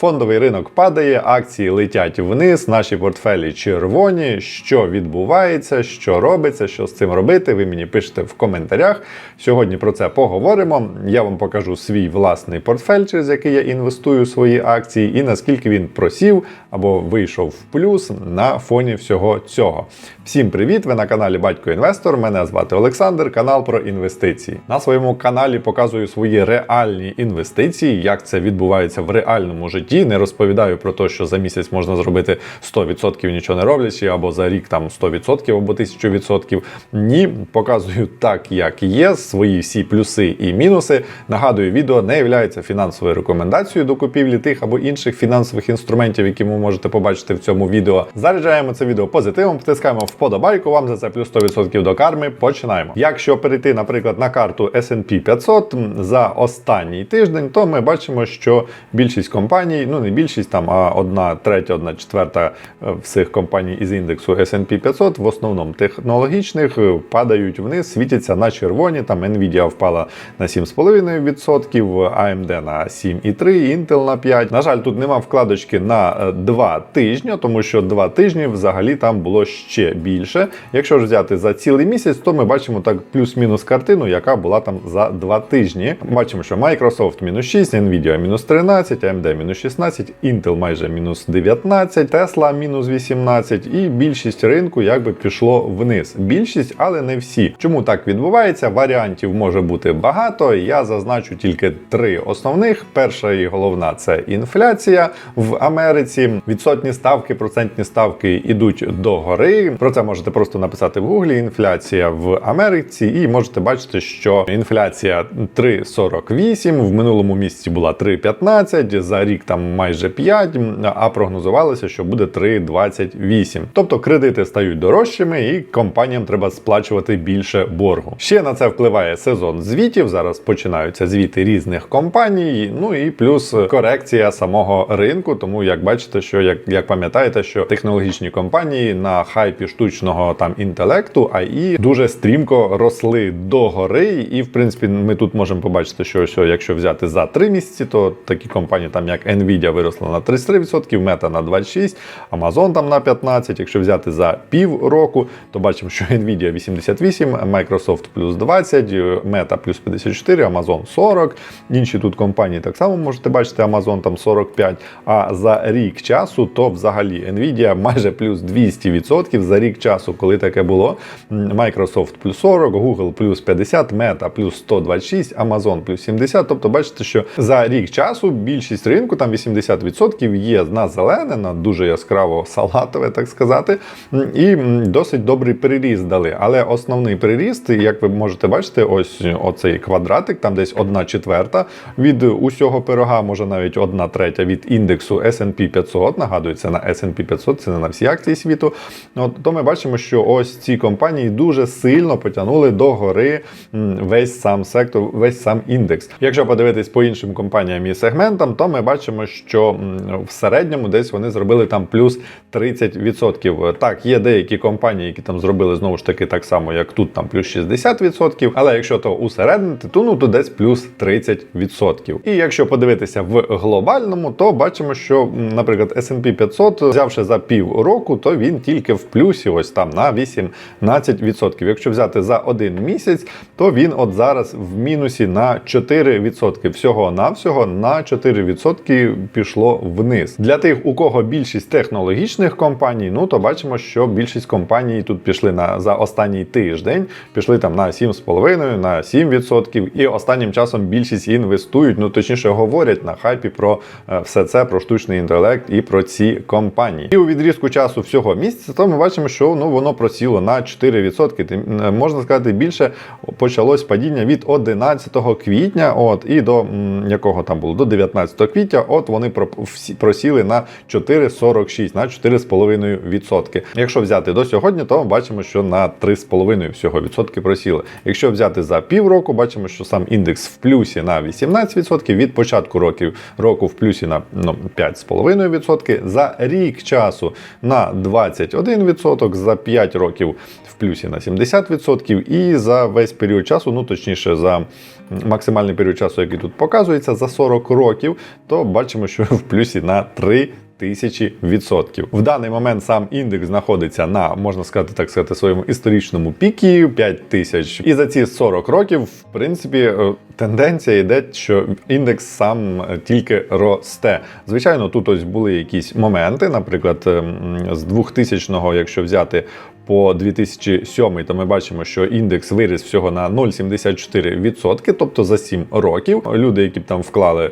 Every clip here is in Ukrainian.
Фондовий ринок падає, акції летять вниз, наші портфелі червоні. Що відбувається, що робиться, що з цим робити? Ви мені пишете в коментарях. Сьогодні про це поговоримо. Я вам покажу свій власний портфель, через який я інвестую свої акції, і наскільки він просів або вийшов в плюс на фоні всього цього. Всім привіт! Ви на каналі Батько Інвестор. Мене звати Олександр, канал про інвестиції. На своєму каналі показую свої реальні інвестиції, як це відбувається в реальному житті. Не розповідаю про те, що за місяць можна зробити 100% нічого не роблячи, або за рік там 100% або 1000%. Ні, показую так, як є, свої всі плюси і мінуси. Нагадую, відео не є фінансовою рекомендацією до купівлі тих або інших фінансових інструментів, які ви можете побачити в цьому відео. Заряджаємо це відео позитивом, втискаємо вподобайку. Вам за це плюс 100% до карми. Починаємо. Якщо перейти, наприклад, на карту S&P 500 за останній тиждень, то ми бачимо, що більшість компаній, ну не більшість там, а одна третя, одна четверта е, всіх компаній із індексу S&P 500, в основному технологічних, е, падають вниз, світяться на червоні. Там Nvidia впала на 7,5%, AMD на 7,3%, Intel на 5%. На жаль, тут нема вкладочки на е, 2 тижні, тому що 2 тижні взагалі там було ще більше. Якщо ж взяти за цілий місяць, то ми бачимо так плюс-мінус картину, яка була там за 2 тижні. Бачимо, що Microsoft мінус 6, Nvidia мінус 13, AMD мінус 16, Intel майже мінус 19, Tesla мінус 18 і більшість ринку якби пішло вниз. Більшість, але не всі. Чому так відбувається? Варіантів може бути багато. Я зазначу тільки три основних. Перша і головна це інфляція в Америці. Відсотні ставки, процентні ставки йдуть до гори. Про це можете просто написати в гуглі. Інфляція в Америці, і можете бачити, що інфляція 3,48 в минулому місяці була 3,15, за рік там майже 5, а прогнозувалося, що буде 3,28. Тобто кредити стають дорожчими, і компаніям треба сплачувати більше боргу. Ще на це впливає сезон звітів. Зараз починаються звіти різних компаній. Ну і плюс корекція самого ринку. Тому як бачите, що як, як пам'ятаєте, що технологічні компанії на хайпі штучного там інтелекту, АІ дуже стрімко росли до гори. І в принципі, ми тут можемо побачити, що, що якщо взяти за 3 місяці, то такі компанії, там як Nvidia, виросла на 33%, Meta на 26%, Amazon там на 15%. Якщо взяти за пів року, то бачимо, що Nvidia 88%, Microsoft плюс 20%, Meta плюс 54%, Amazon 40%. Інші тут компанії так само можете бачити, Amazon там 45%. А за рік часу, то взагалі Nvidia майже плюс 200% за рік часу, коли таке було. Microsoft плюс 40%, Google плюс 50%, Meta плюс 126%, Amazon плюс 70%. Тобто бачите, що за рік часу більшість ринку, там 80% є на зелене, на дуже яскраво салатове, так сказати, і досить добрий приріст дали. Але основний приріст, як ви можете бачити, ось оцей квадратик, там десь одна четверта від усього пирога, може навіть одна третя від індексу S&P 500. Нагадую, це на S&P 500, це не на всі акції світу. От, то ми бачимо, що ось ці компанії дуже сильно потягнули до гори весь сам сектор, весь сам індекс. Якщо подивитись по іншим компаніям і сегментам, то ми бачимо, що в середньому десь вони зробили там плюс 30%. Так, є деякі компанії, які там зробили знову ж таки так само, як тут, там плюс 60%. Але якщо то усереднити, то ну то десь плюс 30%. І якщо подивитися в глобальному, то бачимо, що, наприклад, S&P 500, взявши за пів року, то він тільки в плюсі, ось там на 18%. Якщо взяти за один місяць, то він от зараз в мінусі на 4%. Всього навсього на 4% пішло вниз. Для тих, у кого більшість технологічних компаній, ну то бачимо, що більшість компаній тут пішли на за останній тиждень, пішли там на 7,5%, на 7%. І останнім часом більшість інвестують, ну точніше говорять на хайпі про е, все це, про штучний інтелект і про ці компанії. І у відрізку часу всього місяця, то ми бачимо, що ну воно просіло на 4%. Е, можна сказати, більше почалось падіння від 11 квітня, от і до якого там було до 19 квітня. От вони просіли на 4,46, на 4,5%. Якщо взяти до сьогодні, то бачимо, що на 3,5 всього відсотки просіли. Якщо взяти за півроку, бачимо, що сам індекс в плюсі на 18%, від початку років року в плюсі на ну, 5,5%, за рік часу на 21%, за 5 років в плюсі на 70%, і за весь період часу, ну точніше, за максимальний період часу, який тут показується, за 40 років, то бачимо, що в плюсі на 3 тисячі відсотків. В даний момент сам індекс знаходиться на, можна сказати, так сказати, своєму історичному пікі 5 тисяч. І за ці 40 років, в принципі, е, тенденція йде, що індекс сам е, тільки росте. Звичайно, тут ось були якісь моменти, наприклад, ем, з 2000-го, якщо взяти по 2007, то ми бачимо, що індекс виріс всього на 0,74%, тобто за 7 років. Люди, які б там вклали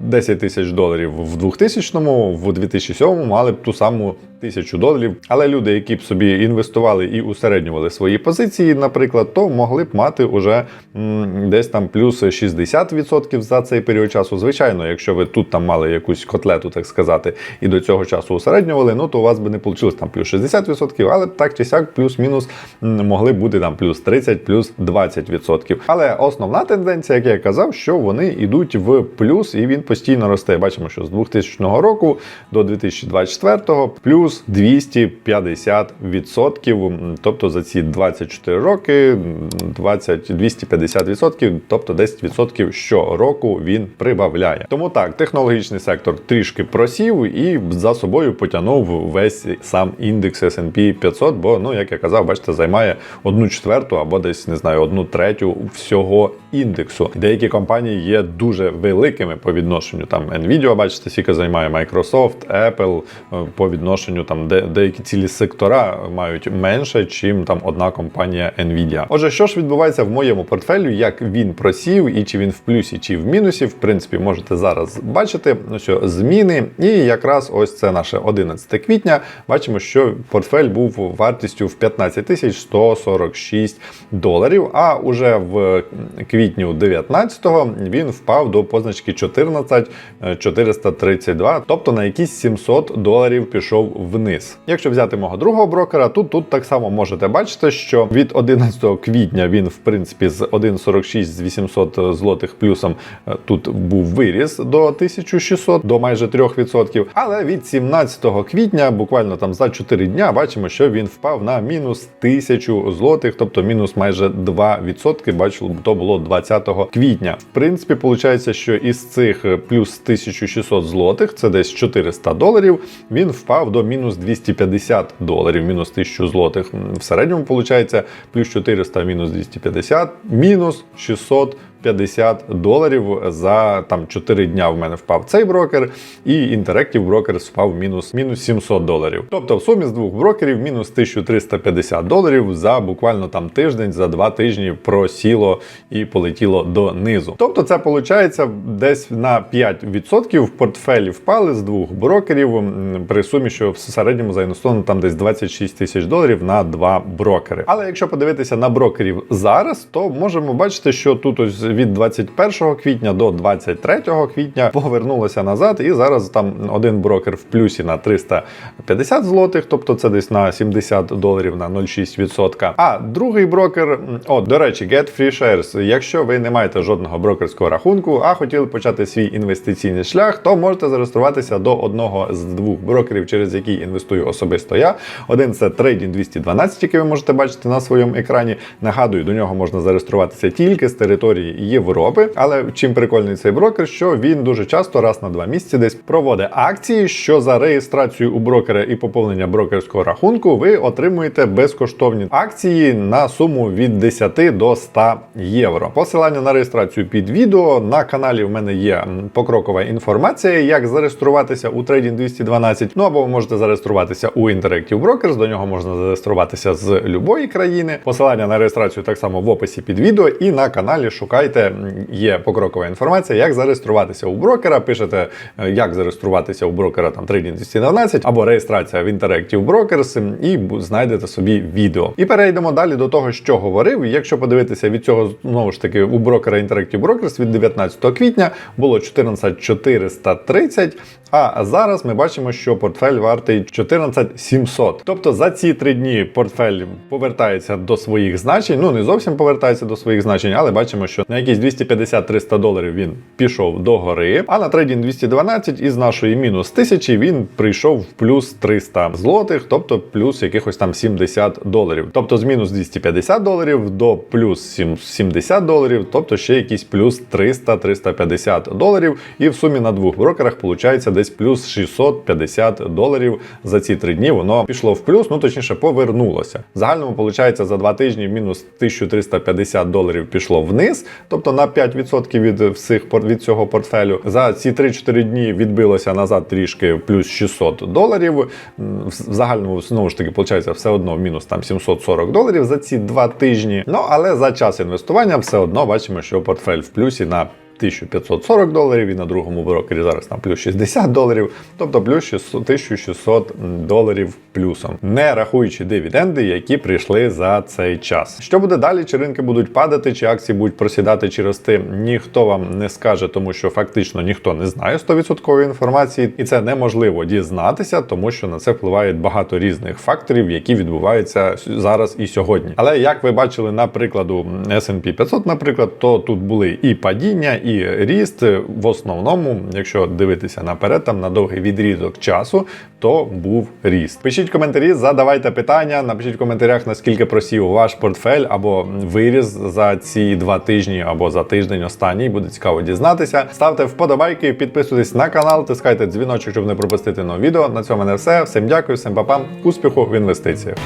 10 тисяч доларів в 2000-му, в 2007-му мали б ту саму тисячу доларів. Але люди, які б собі інвестували і усереднювали свої позиції, наприклад, то могли б мати уже м, десь там плюс 60% за цей період часу. Звичайно, якщо ви тут там мали якусь котлету, так сказати, і до цього часу усереднювали, ну то у вас би не вийшло там плюс 60%, але так чи сяк, плюс-мінус могли бути там плюс 30, плюс 20%. Але основна тенденція, як я казав, що вони йдуть в плюс, і він постійно росте. Бачимо, що з 2000 року до 2024 плюс 250%. Тобто за ці 24 роки 20, 250%, тобто 10% щороку він прибавляє. Тому так, технологічний сектор трішки просів і за собою потягнув весь сам індекс S&P 500, бо, ну, як я казав, бачите, займає одну четверту або десь не знаю, одну третю всього індексу. Деякі компанії є дуже великими по відношенню. Там Nvidia, бачите, скільки займає Microsoft, Apple е, по відношенню там де, деякі цілі сектора мають менше, чим там одна компанія Nvidia. Отже, що ж відбувається в моєму портфелю, як він просів, і чи він в плюсі, чи в мінусі, в принципі, можете зараз бачити, ну що зміни. І якраз ось це наше 11 квітня. Бачимо, що портфель був вартістю в 15 тисяч 146 доларів. А уже в квітню 19-го він впав до позначки 14 432, тобто на якісь 700 доларів пішов вниз. Якщо взяти мого другого брокера, то тут так само можете бачити, що від 11 квітня він, в принципі, з 1,46 з 800 злотих плюсом е, тут був виріс до 1600, до майже 3%. Але від 17 квітня, буквально там за 4 дня, бачимо, що він впав на мінус 1000 злотих, тобто мінус майже 2%. Бачили, то було 20 квітня. В принципі, виходить, що із цих плюс 1600 злотих, це десь 400 доларів, він впав до мінус 250 доларів, мінус 1000 злотих. В середньому виходить плюс 400, мінус 250, мінус 600 50 доларів за там 4 дня в мене впав цей брокер, і Interactive Brokers впав мінус мінус 700 доларів. Тобто в сумі з двох брокерів мінус 1350 доларів за буквально там тиждень, за два тижні просіло і полетіло донизу. Тобто, це виходить десь на 5% в портфелі впали з двох брокерів при сумі, що в середньому заінвестовано там десь 26 тисяч доларів на два брокери. Але якщо подивитися на брокерів зараз, то можемо бачити, що тут ось від 21 квітня до 23 квітня повернулося назад, і зараз там один брокер в плюсі на 350 злотих, тобто це десь на 70 доларів на 0,6%. А другий брокер, о, до речі, Get Free Shares. Якщо ви не маєте жодного брокерського рахунку, а хотіли почати свій інвестиційний шлях, то можете зареєструватися до одного з двох брокерів, через який інвестую особисто я. Один це Trading 212, який ви можете бачити на своєму екрані. Нагадую, до нього можна зареєструватися тільки з території Європи. Але чим прикольний цей брокер, що він дуже часто, раз на два місяці, десь проводить акції, що за реєстрацію у брокера і поповнення брокерського рахунку ви отримуєте безкоштовні акції на суму від 10 до 100 євро. Посилання на реєстрацію під відео на каналі в мене є покрокова інформація, як зареєструватися у Trading 212. Ну або ви можете зареєструватися у Interactive Brokers, до нього можна зареєструватися з любої країни. Посилання на реєстрацію так само в описі під відео і на каналі шукайте, м, є покрокова інформація, як зареєструватися у брокера. Пишете, е, як зареєструватися у брокера там Trading 212 або реєстрація в Interactive Brokers і знайдете собі відео. І перейдемо далі до того, що говорив. Якщо подивитися від цього знову ж таки у брокера Interactive Brokers від 19 квітня було 14430, А зараз ми бачимо, що портфель вартий 14 700. Тобто за ці три дні портфель повертається до своїх значень. Ну не зовсім повертається до своїх значень, але бачимо, що на якісь 250-300 доларів він пішов до гори. А на трейдінг 212 із нашої мінус 1000 він прийшов в плюс 300 злотих, тобто плюс якихось там 70 доларів. Тобто з мінус 250 доларів до плюс 7 70 доларів, тобто ще якісь плюс 300-350 доларів. І в сумі на двох брокерах виходить десь плюс 650 доларів за ці три дні. Воно пішло в плюс, ну точніше повернулося. В загальному виходить за два тижні мінус 1350 доларів пішло вниз, тобто на 5% від всіх від цього портфелю. За ці 3-4 дні відбилося назад трішки плюс 600 доларів. В загальному знову ж таки виходить все одно мінус там 740 доларів за ці два тижні. Ну але за час інвестування все одно бачимо, що портфель в плюсі на 1540 доларів і на другому брокері зараз там плюс 60 доларів, тобто плюс 1600 доларів плюсом, не рахуючи дивіденди, які прийшли за цей час. Що буде далі? Чи ринки будуть падати, чи акції будуть просідати чи рости? Ніхто вам не скаже, тому що фактично ніхто не знає 100% інформації, і це неможливо дізнатися, тому що на це впливає багато різних факторів, які відбуваються зараз і сьогодні. Але як ви бачили на прикладу S&P 500, наприклад, то тут були і падіння, і ріст. В основному, якщо дивитися наперед, там на довгий відрізок часу, то був ріст. Пишіть коментарі, задавайте питання, напишіть в коментарях, наскільки просів ваш портфель або виріс за ці два тижні, або за тиждень останній. Буде цікаво дізнатися. Ставте вподобайки, підписуйтесь на канал, тискайте дзвіночок, щоб не пропустити нове відео. На цьому мене все. Всім дякую, всім папам, успіху в інвестиціях.